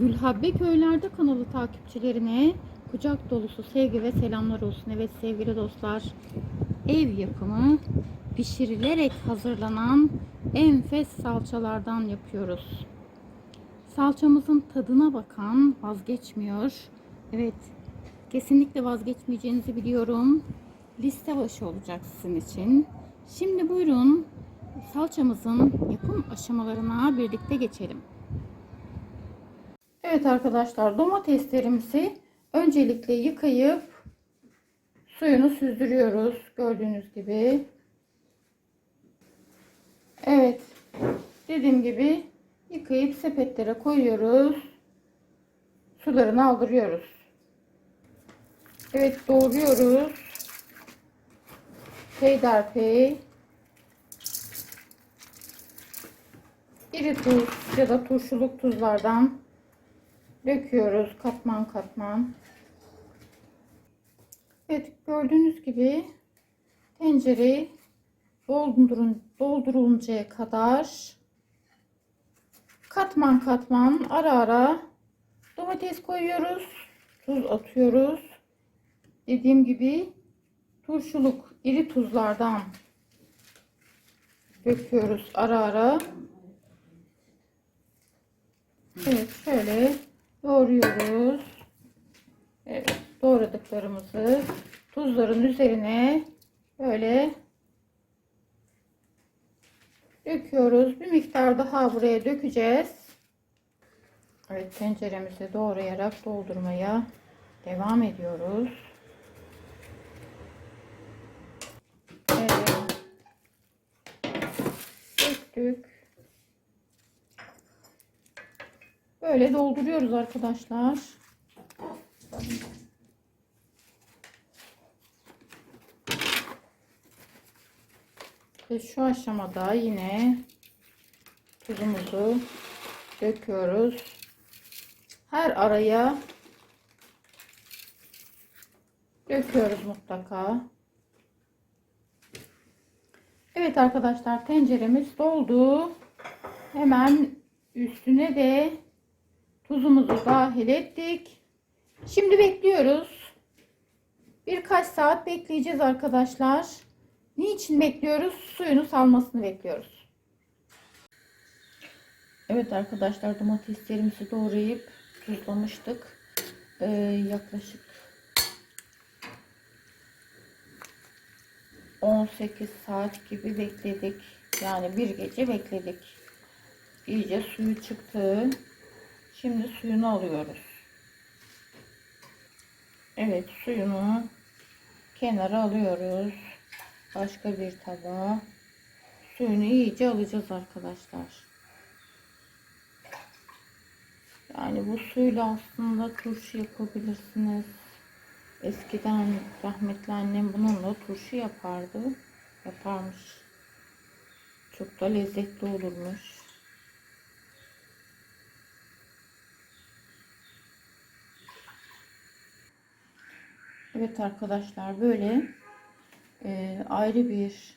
Gülhabbe Köylerde kanalı takipçilerine kucak dolusu sevgi ve selamlar olsun. Evet sevgili dostlar, ev yapımı pişirilerek hazırlanan enfes salçalardan yapıyoruz. Salçamızın tadına bakan vazgeçmiyor. Evet, kesinlikle vazgeçmeyeceğinizi biliyorum. Liste başı olacak sizin için. Şimdi buyurun salçamızın yapım aşamalarına birlikte geçelim. Evet arkadaşlar domateslerimizi öncelikle yıkayıp suyunu süzdürüyoruz. Gördüğünüz gibi. Evet. Dediğim gibi yıkayıp sepetlere koyuyoruz. Sularını aldırıyoruz. Evet doğruyoruz. Peyderpey. İri tuz ya da turşuluk tuzlardan döküyoruz katman katman. Evet gördüğünüz gibi tencereyi doldurun, dolduruluncaya kadar katman katman ara ara domates koyuyoruz. Tuz atıyoruz. Dediğim gibi turşuluk iri tuzlardan döküyoruz ara ara. Evet şöyle doğruyoruz. Evet doğradıklarımızı tuzların üzerine böyle döküyoruz. Bir miktar daha buraya dökeceğiz. Evet tenceremizi doğrayarak doldurmaya devam ediyoruz. Evet. Döktük. Böyle dolduruyoruz arkadaşlar. Ve şu aşamada yine tuzumuzu döküyoruz. Her araya döküyoruz mutlaka. Evet arkadaşlar tenceremiz doldu. Hemen üstüne de tuzumuzu dahil ettik. Şimdi bekliyoruz. Birkaç saat bekleyeceğiz arkadaşlar. Niçin bekliyoruz? Suyunu salmasını bekliyoruz. Evet arkadaşlar domateslerimizi doğrayıp tuzlamıştık. Ee, yaklaşık 18 saat gibi bekledik. Yani bir gece bekledik. İyice suyu çıktı. Şimdi suyunu alıyoruz. Evet suyunu kenara alıyoruz. Başka bir tabağa suyunu iyice alacağız arkadaşlar. Yani bu suyla aslında turşu yapabilirsiniz. Eskiden rahmetli annem bununla turşu yapardı. Yaparmış. Çok da lezzetli olurmuş. Evet arkadaşlar böyle e, ayrı bir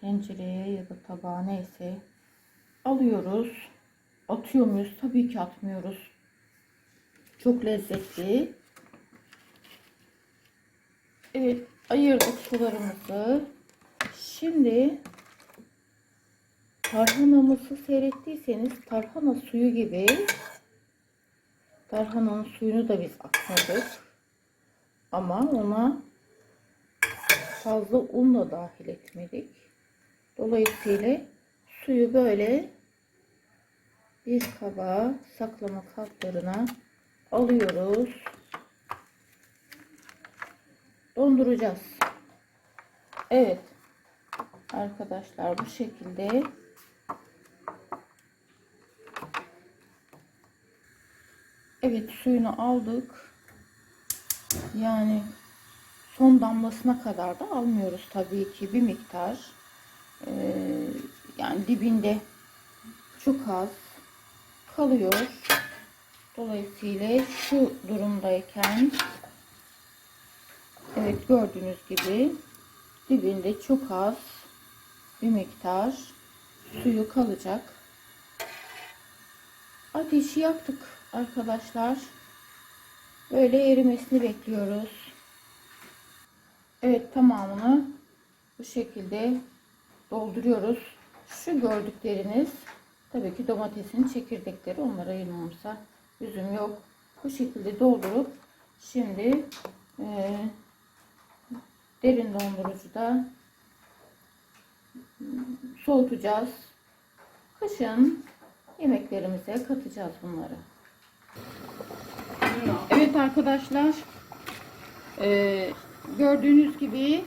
tencereye ya da tabağa neyse alıyoruz. Atıyor muyuz? Tabii ki atmıyoruz. Çok lezzetli. Evet ayırdık sularımızı. Şimdi tarhanamızı seyrettiyseniz tarhana suyu gibi tarhananın suyunu da biz atmadık. Ama ona fazla un da dahil etmedik. Dolayısıyla suyu böyle bir kaba saklama kaplarına alıyoruz. Donduracağız. Evet. Arkadaşlar bu şekilde Evet suyunu aldık. Yani son damlasına kadar da almıyoruz tabii ki bir miktar. Ee, yani dibinde çok az kalıyor. Dolayısıyla şu durumdayken evet gördüğünüz gibi dibinde çok az bir miktar suyu kalacak. Ateşi yaktık. arkadaşlar. Böyle erimesini bekliyoruz. Evet tamamını bu şekilde dolduruyoruz. Şu gördükleriniz tabii ki domatesin çekirdekleri. Onlara ayırmamsa üzüm yok. Bu şekilde doldurup şimdi e, derin dondurucuda soğutacağız. Kışın yemeklerimize katacağız bunları. Evet arkadaşlar. e, gördüğünüz gibi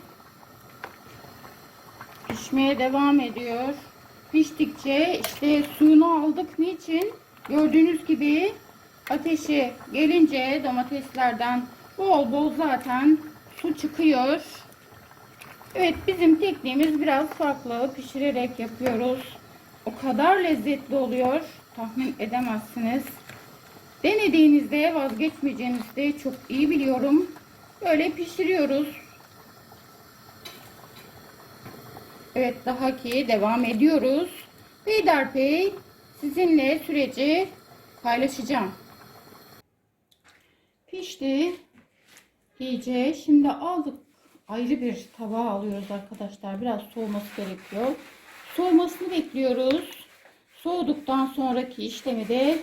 pişmeye devam ediyor. Piştikçe işte suyunu aldık. Niçin? Gördüğünüz gibi ateşi gelince domateslerden bol bol zaten su çıkıyor. Evet bizim tekniğimiz biraz farklı. Pişirerek yapıyoruz. O kadar lezzetli oluyor. Tahmin edemezsiniz. Denediğinizde vazgeçmeyeceğinizi çok iyi biliyorum. Böyle pişiriyoruz. Evet daha ki devam ediyoruz. Beylerpey sizinle süreci paylaşacağım. Pişti. İyice şimdi aldık. Ayrı bir tabağa alıyoruz arkadaşlar. Biraz soğuması gerekiyor. Soğumasını bekliyoruz. Soğuduktan sonraki işlemi de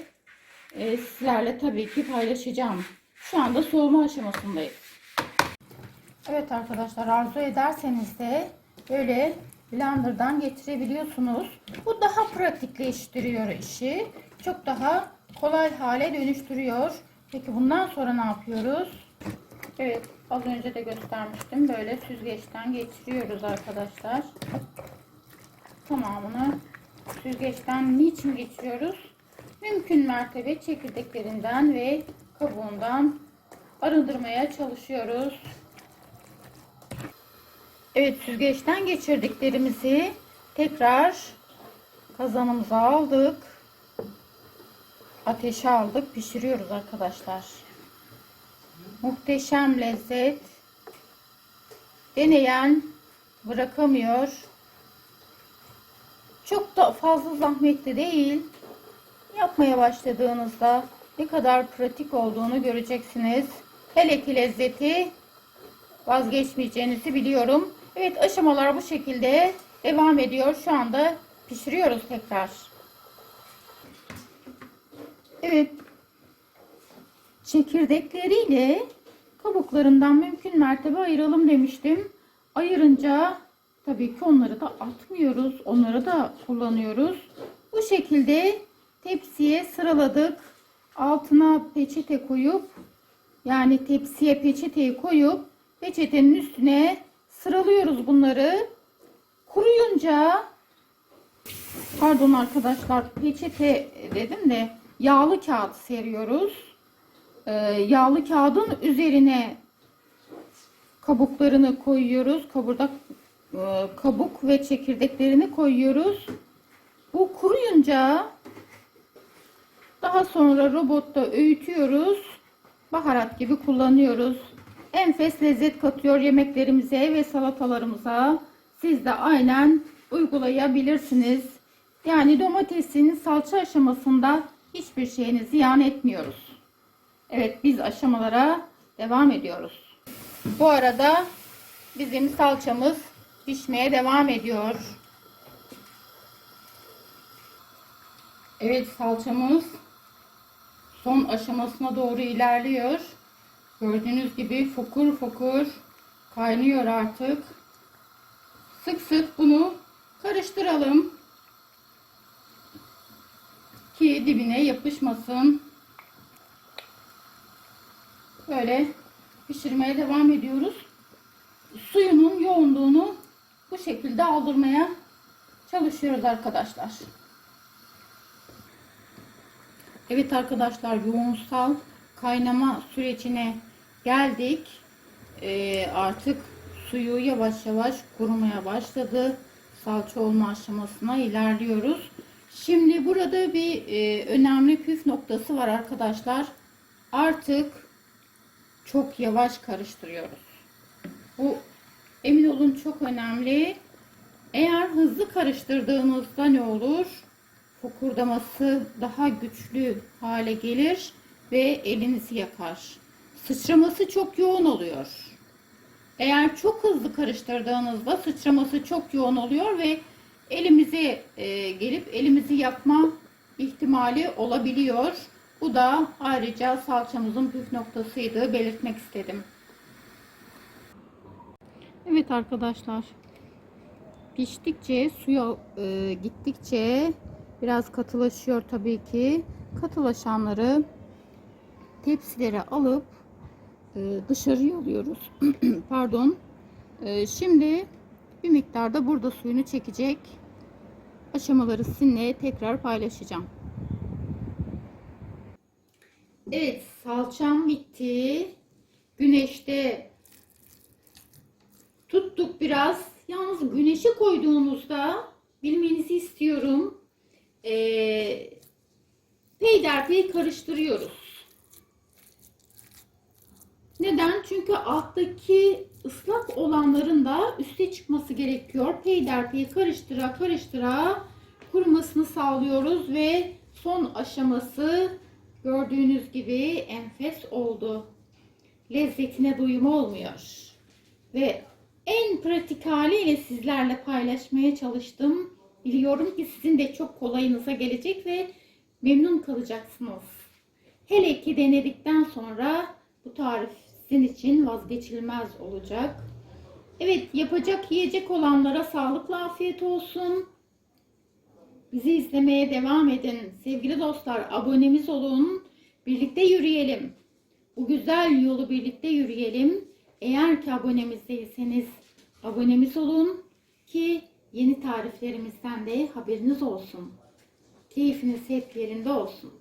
e, sizlerle tabii ki paylaşacağım. Şu anda soğuma aşamasındayız. Evet arkadaşlar arzu ederseniz de böyle blenderdan geçirebiliyorsunuz. Bu daha pratikleştiriyor işi. Çok daha kolay hale dönüştürüyor. Peki bundan sonra ne yapıyoruz? Evet az önce de göstermiştim. Böyle süzgeçten geçiriyoruz arkadaşlar. Tamamını süzgeçten niçin geçiriyoruz? Mümkün mertebe çekirdeklerinden ve kabuğundan arındırmaya çalışıyoruz. Evet süzgeçten geçirdiklerimizi tekrar kazanımıza aldık. Ateşe aldık. Pişiriyoruz arkadaşlar. Muhteşem lezzet. Deneyen bırakamıyor. Çok da fazla zahmetli değil. Yapmaya başladığınızda ne kadar pratik olduğunu göreceksiniz. Hele ki lezzeti vazgeçmeyeceğinizi biliyorum. Evet aşamalar bu şekilde devam ediyor. Şu anda pişiriyoruz tekrar. Evet. Çekirdekleriyle kabuklarından mümkün mertebe ayıralım demiştim. Ayırınca tabii ki onları da atmıyoruz. Onları da kullanıyoruz. Bu şekilde tepsiye sıraladık. Altına peçete koyup yani tepsiye peçeteyi koyup peçetenin üstüne sıralıyoruz bunları. Kuruyunca pardon arkadaşlar peçete dedim de yağlı kağıt seriyoruz. Ee, yağlı kağıdın üzerine kabuklarını koyuyoruz. Kaburdak e, kabuk ve çekirdeklerini koyuyoruz. Bu kuruyunca daha sonra robotta öğütüyoruz. Baharat gibi kullanıyoruz. Enfes lezzet katıyor yemeklerimize ve salatalarımıza. Siz de aynen uygulayabilirsiniz. Yani domatesin salça aşamasında hiçbir şeyini ziyan etmiyoruz. Evet biz aşamalara devam ediyoruz. Bu arada bizim salçamız pişmeye devam ediyor. Evet salçamız son aşamasına doğru ilerliyor. Gördüğünüz gibi fokur fokur kaynıyor artık. Sık sık bunu karıştıralım. Ki dibine yapışmasın. Böyle pişirmeye devam ediyoruz. Suyunun yoğunluğunu bu şekilde aldırmaya çalışıyoruz arkadaşlar. Evet arkadaşlar yoğunsal kaynama sürecine geldik. Ee, artık suyu yavaş yavaş kurumaya başladı. Salça olma aşamasına ilerliyoruz. Şimdi burada bir e, önemli püf noktası var arkadaşlar. Artık çok yavaş karıştırıyoruz. Bu emin olun çok önemli. Eğer hızlı karıştırdığınızda ne olur? Fokurdaması daha güçlü hale gelir ve elinizi yakar. Sıçraması çok yoğun oluyor. Eğer çok hızlı karıştırdığınızda sıçraması çok yoğun oluyor ve elimize e, gelip elimizi yakma ihtimali olabiliyor. Bu da ayrıca salçamızın püf noktasıydı belirtmek istedim. Evet arkadaşlar piştikçe suya e, gittikçe biraz katılaşıyor tabii ki. Katılaşanları tepsilere alıp e, dışarıya alıyoruz. Pardon. E, şimdi bir miktarda burada suyunu çekecek aşamaları sizinle tekrar paylaşacağım. Evet salçam bitti. Güneşte tuttuk biraz. Yalnız güneşe koyduğunuzda bilmenizi istiyorum. Ee, peyderpey karıştırıyoruz. Neden? Çünkü alttaki ıslak olanların da üste çıkması gerekiyor. Peyderpey karıştıra karıştıra kurumasını sağlıyoruz ve son aşaması gördüğünüz gibi enfes oldu. Lezzetine doyum olmuyor. Ve en pratik haliyle sizlerle paylaşmaya çalıştım. Biliyorum ki sizin de çok kolayınıza gelecek ve memnun kalacaksınız. Hele ki denedikten sonra bu tarif sizin için vazgeçilmez olacak. Evet yapacak yiyecek olanlara sağlıklı afiyet olsun. Bizi izlemeye devam edin. Sevgili dostlar abonemiz olun. Birlikte yürüyelim. Bu güzel yolu birlikte yürüyelim. Eğer ki abonemiz değilseniz abonemiz olun ki yeni tariflerimizden de haberiniz olsun. Keyfiniz hep yerinde olsun.